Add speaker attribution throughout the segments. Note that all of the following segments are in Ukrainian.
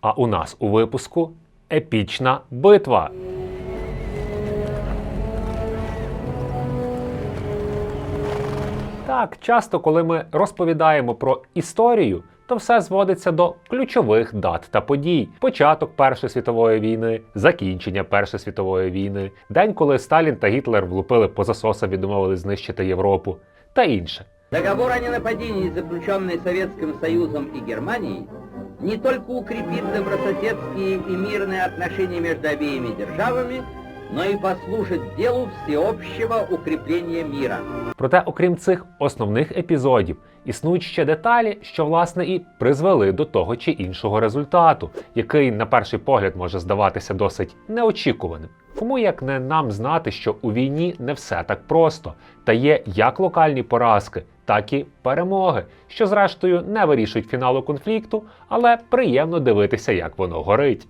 Speaker 1: А у нас у випуску епічна битва. Так, часто, коли ми розповідаємо про історію, то все зводиться до ключових дат та подій: початок Першої світової війни, закінчення Першої світової війни, день, коли Сталін та Гітлер влупили по засосам і домовились знищити Європу, та інше.
Speaker 2: Договор о ненападении, заключенный Советским Союзом и Германией, не только укрепит добрососедские и мирные отношения между обеими державами, но и послужит делу всеобщего укрепления мира.
Speaker 1: Проте, окрім цих основних епізодів, існують ще деталі, що власне і призвели до того чи іншого результату, який на перший погляд може здаватися досить неочікуваним. Кому як не нам знати, що у війні не все так просто, та є як локальні поразки, так і перемоги, що зрештою не вирішують фіналу конфлікту, але приємно дивитися, як воно горить.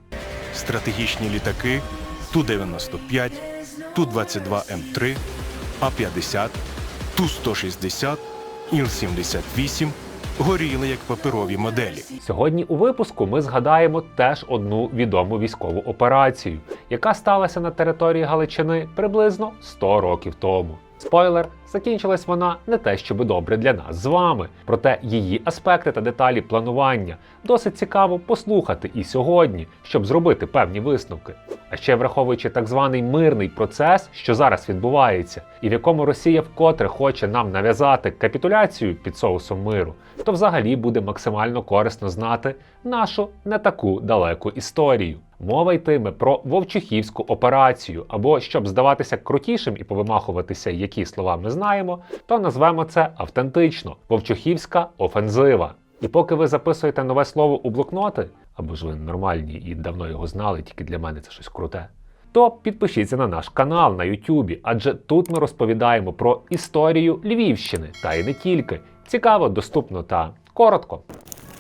Speaker 3: стратегічні літаки Ту-95, Ту-22М3, А-50, Ту-160, Іл-78 горіли як паперові моделі.
Speaker 1: Сьогодні у випуску ми згадаємо теж одну відому військову операцію, яка сталася на території Галичини приблизно 100 років тому. Спойлер, закінчилась вона не те, щоби добре для нас з вами. Проте її аспекти та деталі планування досить цікаво послухати і сьогодні, щоб зробити певні висновки. А ще враховуючи так званий мирний процес, що зараз відбувається, і в якому Росія вкотре хоче нам нав'язати капітуляцію під соусом миру, то взагалі буде максимально корисно знати нашу не таку далеку історію. Мова йтиме про Вовчухівську операцію, або щоб здаватися крутішим і повимахуватися, які слова ми знаємо, то назвемо це автентично Вовчухівська офензива. І поки ви записуєте нове слово у блокноти, або ж ви нормальні і давно його знали, тільки для мене це щось круте. То підпишіться на наш канал на Ютубі, адже тут ми розповідаємо про історію Львівщини, та й не тільки. Цікаво, доступно та коротко.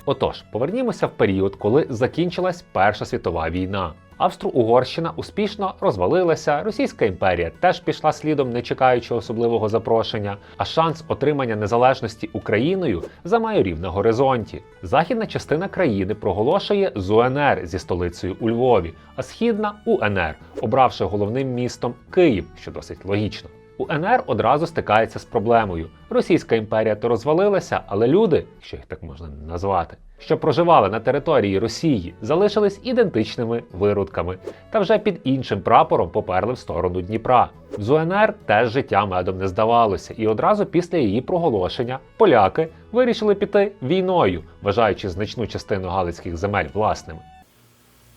Speaker 1: Отож, повернімося в період, коли закінчилась Перша світова війна. Австро-Угорщина успішно розвалилася, Російська імперія теж пішла слідом, не чекаючи особливого запрошення, а шанс отримання незалежності Україною замайорів на горизонті. Західна частина країни проголошує ЗУНР зі столицею у Львові, а східна УНР, обравши головним містом Київ, що досить логічно. УНР одразу стикається з проблемою. Російська імперія то розвалилася, але люди, якщо їх так можна назвати, що проживали на території Росії, залишились ідентичними виродками та вже під іншим прапором поперли в сторону Дніпра. З УНР теж життя медом не здавалося, і одразу після її проголошення поляки вирішили піти війною, вважаючи значну частину галицьких земель власними.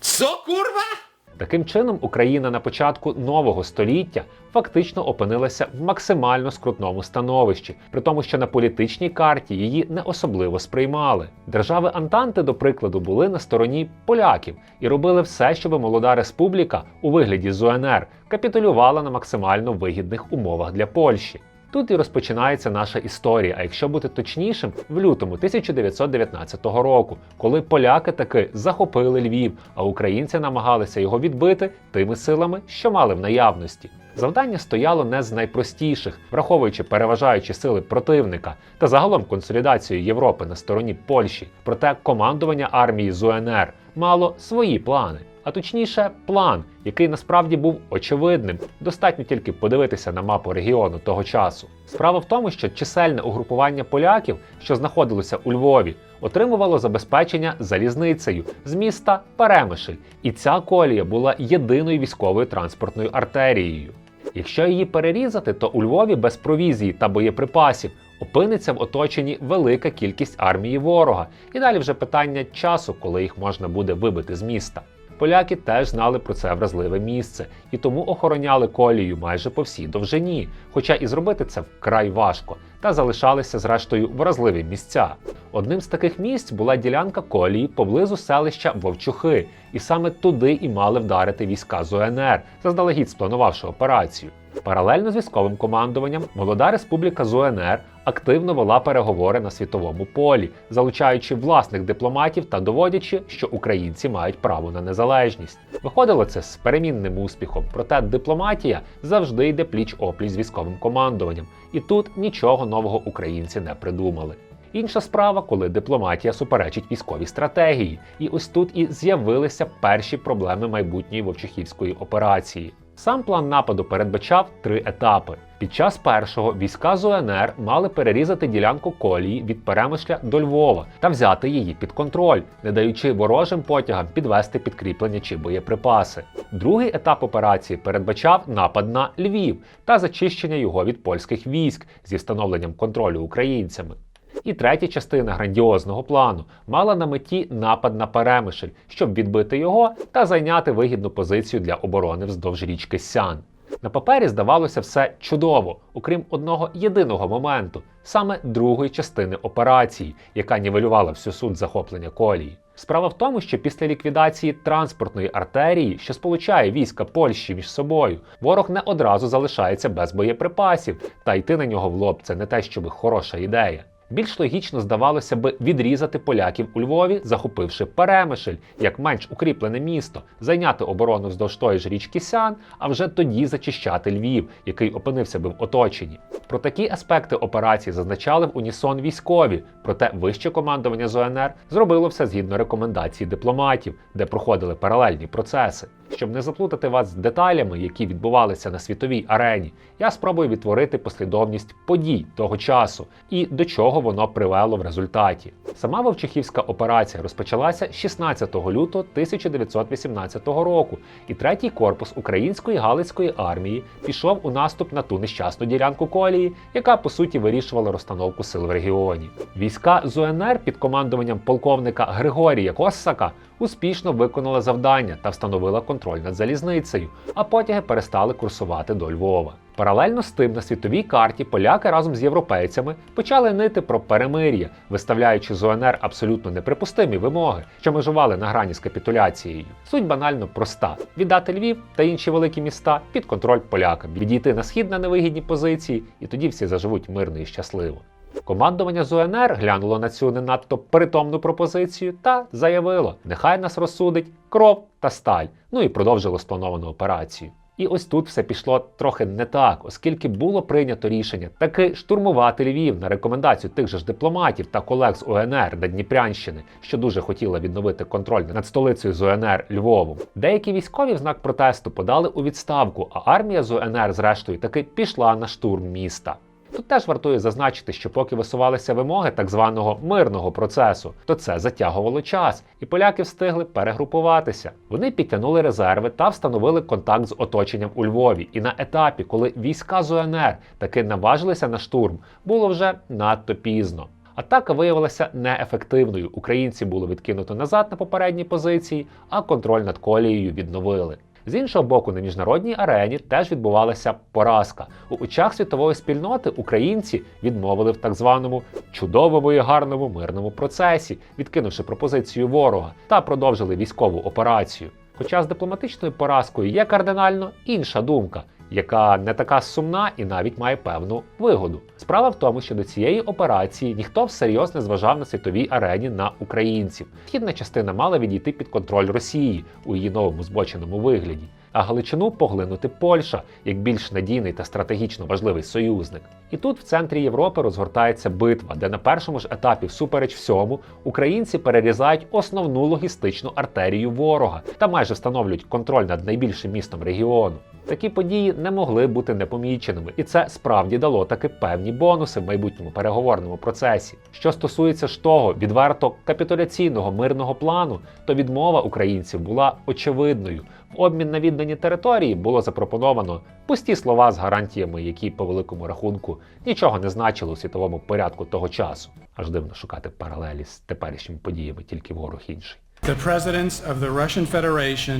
Speaker 4: Co kurwa?
Speaker 1: Таким чином, Україна на початку нового століття фактично опинилася в максимально скрутному становищі, при тому, що на політичній карті її не особливо сприймали. Держави Антанти, до прикладу, були на стороні поляків і робили все, щоб молода республіка у вигляді ЗУНР капітулювала на максимально вигідних умовах для Польщі. Тут і розпочинається наша історія. А якщо бути точнішим, в лютому 1919 року, коли поляки таки захопили Львів, а українці намагалися його відбити тими силами, що мали в наявності. Завдання стояло не з найпростіших, враховуючи переважаючі сили противника та загалом консолідацію Європи на стороні Польщі. Проте командування армії ЗУНР мало свої плани. А точніше, план, який насправді був очевидним. Достатньо тільки подивитися на мапу регіону того часу. Справа в тому, що чисельне угрупування поляків, що знаходилося у Львові, отримувало забезпечення залізницею з міста Перемишль, і ця колія була єдиною військовою транспортною артерією. Якщо її перерізати, то у Львові без провізії та боєприпасів опиниться в оточенні велика кількість армії ворога, і далі вже питання часу, коли їх можна буде вибити з міста. Поляки теж знали про це вразливе місце і тому охороняли колію майже по всій довжині, хоча і зробити це вкрай важко, та залишалися зрештою вразливі місця. Одним з таких місць була ділянка колії поблизу селища Вовчухи, і саме туди і мали вдарити війська з УНР, заздалегідь спланувавши операцію. Паралельно з військовим командуванням молода республіка з УНР активно вела переговори на світовому полі, залучаючи власних дипломатів та доводячи, що українці мають право на незалежність. Виходило це з перемінним успіхом, проте дипломатія завжди йде пліч опліч з військовим командуванням, і тут нічого нового українці не придумали. Інша справа, коли дипломатія суперечить військовій стратегії. І ось тут і з'явилися перші проблеми майбутньої вовчихівської операції. Сам план нападу передбачав три етапи. Під час першого війська з УНР мали перерізати ділянку колії від Перемишля до Львова та взяти її під контроль, не даючи ворожим потягам підвести підкріплення чи боєприпаси. Другий етап операції передбачав напад на Львів та зачищення його від польських військ зі встановленням контролю українцями. І третя частина грандіозного плану мала на меті напад на Перемишль, щоб відбити його та зайняти вигідну позицію для оборони вздовж річки Сян. На папері здавалося все чудово, окрім одного єдиного моменту, саме другої частини операції, яка нівелювала всю суть захоплення колії. Справа в тому, що після ліквідації транспортної артерії, що сполучає війська Польщі між собою, ворог не одразу залишається без боєприпасів, та йти на нього в лоб це не те, щоб хороша ідея. Більш логічно здавалося би відрізати поляків у Львові, захопивши Перемишль як менш укріплене місто, зайняти оборону вздовж тої ж річки Сян, а вже тоді зачищати Львів, який опинився би в оточенні. Про такі аспекти операції зазначали в унісон військові, проте вище командування з ОНР зробило все згідно рекомендацій дипломатів, де проходили паралельні процеси. Щоб не заплутати вас з деталями, які відбувалися на світовій арені, я спробую відтворити послідовність подій того часу і до чого воно привело в результаті. Сама Вовчихівська операція розпочалася 16 лютого 1918 року, і третій корпус української Галицької армії пішов у наступ на ту нещасну ділянку колії, яка по суті вирішувала розстановку сил в регіоні. Війська з УНР під командуванням полковника Григорія Коссака успішно виконали завдання та встановила контроль над залізницею, а потяги перестали курсувати до Львова. Паралельно з тим на світовій карті поляки разом з європейцями почали нити про перемир'я, виставляючи з УНР абсолютно неприпустимі вимоги, що межували на грані з капітуляцією. Суть банально проста: віддати Львів та інші великі міста під контроль полякам, відійти на схід на невигідні позиції, і тоді всі заживуть мирно і щасливо. Командування з глянуло на цю не надто притомну пропозицію та заявило: нехай нас розсудить кров та сталь. Ну і продовжило сплановану операцію. І ось тут все пішло трохи не так, оскільки було прийнято рішення таки штурмувати Львів на рекомендацію тих же ж дипломатів та колег з УНР та Дніпрянщини, що дуже хотіла відновити контроль над столицею з УНР Львовом. Деякі військові в знак протесту подали у відставку, а армія з УНР, зрештою, таки пішла на штурм міста. Тут теж вартує зазначити, що поки висувалися вимоги так званого мирного процесу, то це затягувало час, і поляки встигли перегрупуватися. Вони підтягнули резерви та встановили контакт з оточенням у Львові. І на етапі, коли війська з УНР таки наважилися на штурм, було вже надто пізно. Атака виявилася неефективною. Українці було відкинуто назад на попередні позиції, а контроль над колією відновили. З іншого боку, на міжнародній арені теж відбувалася поразка. У очах світової спільноти українці відмовили в так званому чудовому і гарному мирному процесі, відкинувши пропозицію ворога, та продовжили військову операцію. Хоча з дипломатичною поразкою є кардинально інша думка, яка не така сумна і навіть має певну вигоду. Справа в тому, що до цієї операції ніхто всерйоз не зважав на світовій арені на українців. Східна частина мала відійти під контроль Росії у її новому збоченому вигляді. А Галичину поглинути Польща як більш надійний та стратегічно важливий союзник. І тут в центрі Європи розгортається битва, де на першому ж етапі, всупереч всьому, українці перерізають основну логістичну артерію ворога та майже встановлюють контроль над найбільшим містом регіону. Такі події не могли бути непоміченими, і це справді дало таки певні бонуси в майбутньому переговорному процесі. Що стосується ж того відверто капітуляційного мирного плану, то відмова українців була очевидною. В обмін на віддані території було запропоновано пусті слова з гарантіями, які по великому рахунку нічого не значили у світовому порядку того часу. Аж дивно шукати паралелі з теперішніми подіями, тільки ворог інший.
Speaker 5: The presidents of the Russian Federation,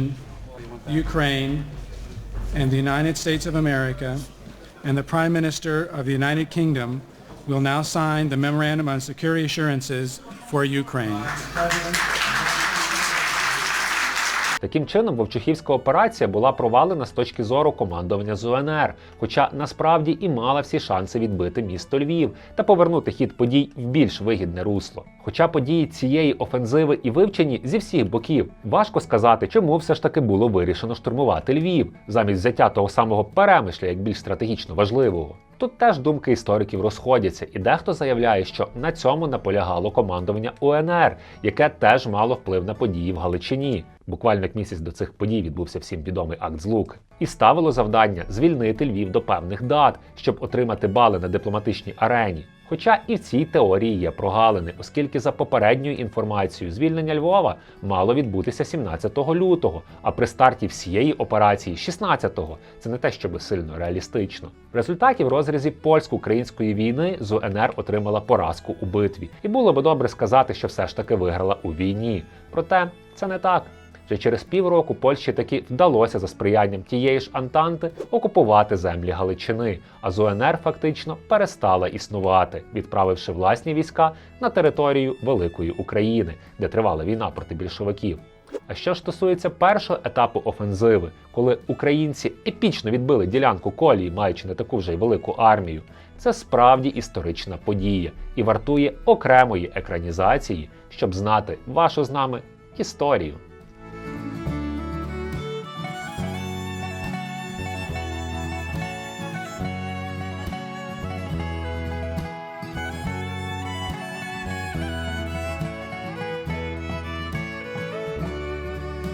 Speaker 5: Ukraine, and the United States of America, and the Prime Minister of the United Kingdom will now sign the Memorandum on Security Assurances for Ukraine.
Speaker 1: Таким чином, Вовчухівська операція була провалена з точки зору командування з УНР, хоча насправді і мала всі шанси відбити місто Львів та повернути хід подій в більш вигідне русло. Хоча події цієї офензиви і вивчені зі всіх боків, важко сказати, чому все ж таки було вирішено штурмувати Львів замість взяття того самого перемишля як більш стратегічно важливого. Тут теж думки істориків розходяться, і дехто заявляє, що на цьому наполягало командування УНР, яке теж мало вплив на події в Галичині. Буквально як місяць до цих подій відбувся всім відомий акт злук, і ставило завдання звільнити Львів до певних дат, щоб отримати бали на дипломатичній арені. Хоча і в цій теорії є прогалини, оскільки за попередньою інформацією звільнення Львова мало відбутися 17 лютого, а при старті всієї операції 16-го. Це не те, щоб сильно реалістично. В результаті в розрізі польсько-української війни з УНР отримала поразку у битві, і було би добре сказати, що все ж таки виграла у війні. Проте це не так. Вже через півроку Польщі таки вдалося за сприянням тієї ж Антанти окупувати землі Галичини, а з УНР фактично перестала існувати, відправивши власні війська на територію Великої України, де тривала війна проти більшовиків. А що ж стосується першого етапу офензиви, коли українці епічно відбили ділянку колії, маючи не таку вже й велику армію, це справді історична подія і вартує окремої екранізації, щоб знати вашу з нами історію.